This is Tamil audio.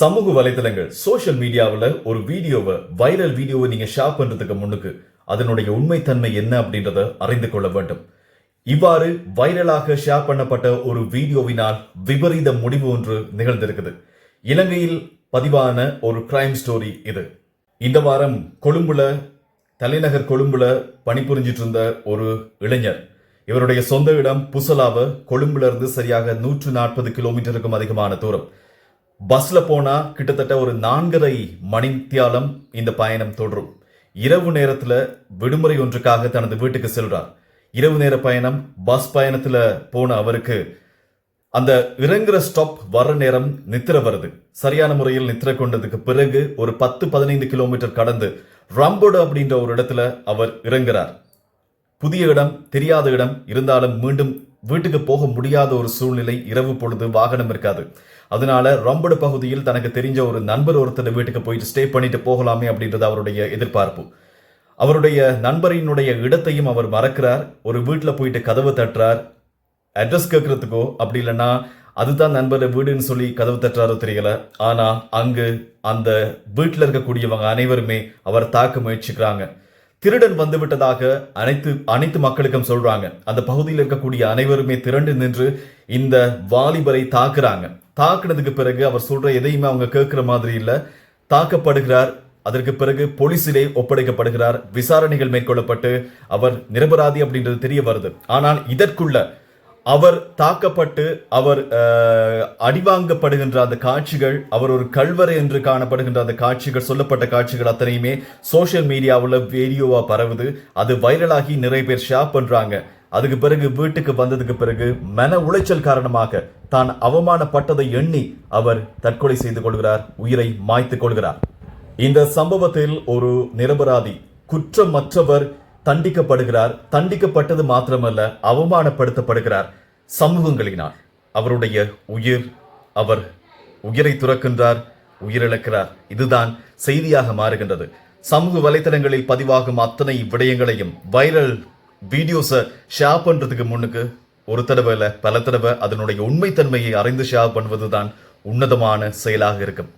சமூக வலைதளங்கள் சோஷியல் மீடியாவில் ஒரு வீடியோவை வைரல் வீடியோவை நீங்கள் ஷேர் பண்ணுறதுக்கு முன்னுக்கு அதனுடைய உண்மைத்தன்மை என்ன அப்படின்றத அறிந்து கொள்ள வேண்டும். இவ்வாறு வைரலாக ஷேர் பண்ணப்பட்ட ஒரு வீடியோவினால் விபரீத முடிவு ஒன்று நிகழ்ந்திருக்குது. இலங்கையில் பதிவான ஒரு கிரைம் ஸ்டோரி இது. இந்த வாரம் கொழும்புல தலைநகர் கொழும்புல பணிபுரிஞ்சிட்டு இருந்த ஒரு இளைஞர். இவருடைய சொந்த இடம் புசலாவ கொழும்புல இருந்து சரியாக நூற்று நாற்பது கிலோமீட்டருக்கும் அதிகமான தூரம். பஸ்ல போனா கிட்டத்தட்ட ஒரு நான்கரை மணித்தியாலம் இந்த பயணம் தொடரும். இரவு நேரத்துல விடுமுறை ஒன்றுக்காக தனது வீட்டுக்கு செல்றார். இரவு நேர பயணம் பஸ் பயணத்துல போன அவருக்கு அந்த இறங்குற ஸ்டாப் வர்ற நேரம் நித்திர வருது. சரியான முறையில் நித்திர கொண்டதுக்கு பிறகு ஒரு பத்து பதினைந்து கிலோமீட்டர் கடந்து ரம்போடு அப்படின்ற ஒரு இடத்துல அவர் இறங்குறார். புதிய இடம் தெரியாத இடம் இருந்தாலும் மீண்டும் வீட்டுக்கு போக முடியாத ஒரு சூழ்நிலை இரவு பொழுது வாகனம் இருக்காது. அதனால ரம்படு பகுதியில் தனக்கு தெரிஞ்ச ஒரு நண்பர் ஒருத்தர் வீட்டுக்கு போயிட்டு ஸ்டே பண்ணிட்டு போகலாமே அப்படின்றது அவருடைய எதிர்பார்ப்பு. அவருடைய நண்பரினுடைய இடத்தையும் அவர் மறக்கிறார். ஒரு வீட்டில் போயிட்டு கதவு தட்டுறார். அட்ரஸ் கேட்கறதுக்கோ அப்படி இல்லைன்னா அதுதான் நண்பர் வீடுன்னு சொல்லி கதவு தட்டுறாரோ தெரியல. ஆனா அங்கு அந்த வீட்டில் இருக்கக்கூடியவங்க அனைவருமே அவர் தாக்க முயற்சிக்கிறாங்க. திருடன் வந்து விட்டதாக அனைத்து அனைத்து மக்களுக்கும் சொல்றாங்க. அந்த பகுதியில் இருக்கக்கூடிய அனைவருமே திரண்டு நின்று இந்த வாலிபரை தாக்குறாங்க. தாக்குனதுக்கு பிறகு அவர் சொல்ற எதையுமே அவங்க கேட்கிற மாதிரி இல்ல. தாக்கப்படுகிறார். அதற்கு பிறகு போலீசிலே ஒப்படைக்கப்படுகிறார். விசாரணைகள் மேற்கொள்ளப்பட்டு அவர் நிரபராதி அப்படின்றது தெரிய வருது. ஆனால் இதற்குள்ள அவர் தாக்கப்பட்டு அவர் அடிவாங்கப்படுகின்ற அந்த காட்சிகள் அவர் ஒரு கல்வரை என்று காணப்படுகின்ற அந்த காட்சிகள் சொல்லப்பட்ட காட்சிகள் அத்தனையுமே சோஷியல் மீடியாவில் வீடியோவாக பரவுது. அது வைரலாகி நிறைய பேர் ஷேர் பண்ணுறாங்க அதுக்கு பிறகு வீட்டுக்கு வந்ததுக்கு பிறகு மன உளைச்சல் காரணமாக தான் அவமானப்பட்டதை எண்ணி அவர் தற்கொலை செய்து கொள்கிறார் உயிரை மாய்த்துக் கொள்கிறார். இந்த சம்பவத்தில் ஒரு நிரபராதி குற்றமற்றவர் தண்டிக்கப்படுகிறார். தண்டிக்கப்பட்டது மாத்திரமல்ல அவமானப்படுத்தப்படுகிறார். சமூகங்களினால். அவருடைய உயிர் அவர் உயிரை துறக்கின்றார் உயிரிழக்கிறார். இதுதான் செய்தியாக மாறுகின்றது. சமூக வலைத்தளங்களில் பதிவாகும் அத்தனை விடயங்களையும் வைரல் வீடியோஸை ஷேர் பண்ணுறதுக்கு முன்னுக்கு ஒரு தடவை இல்லை பல தடவை அதனுடைய உண்மைத்தன்மையை அறிந்து ஷேர் பண்ணுவது தான் உன்னதமான செயலாக இருக்கும்.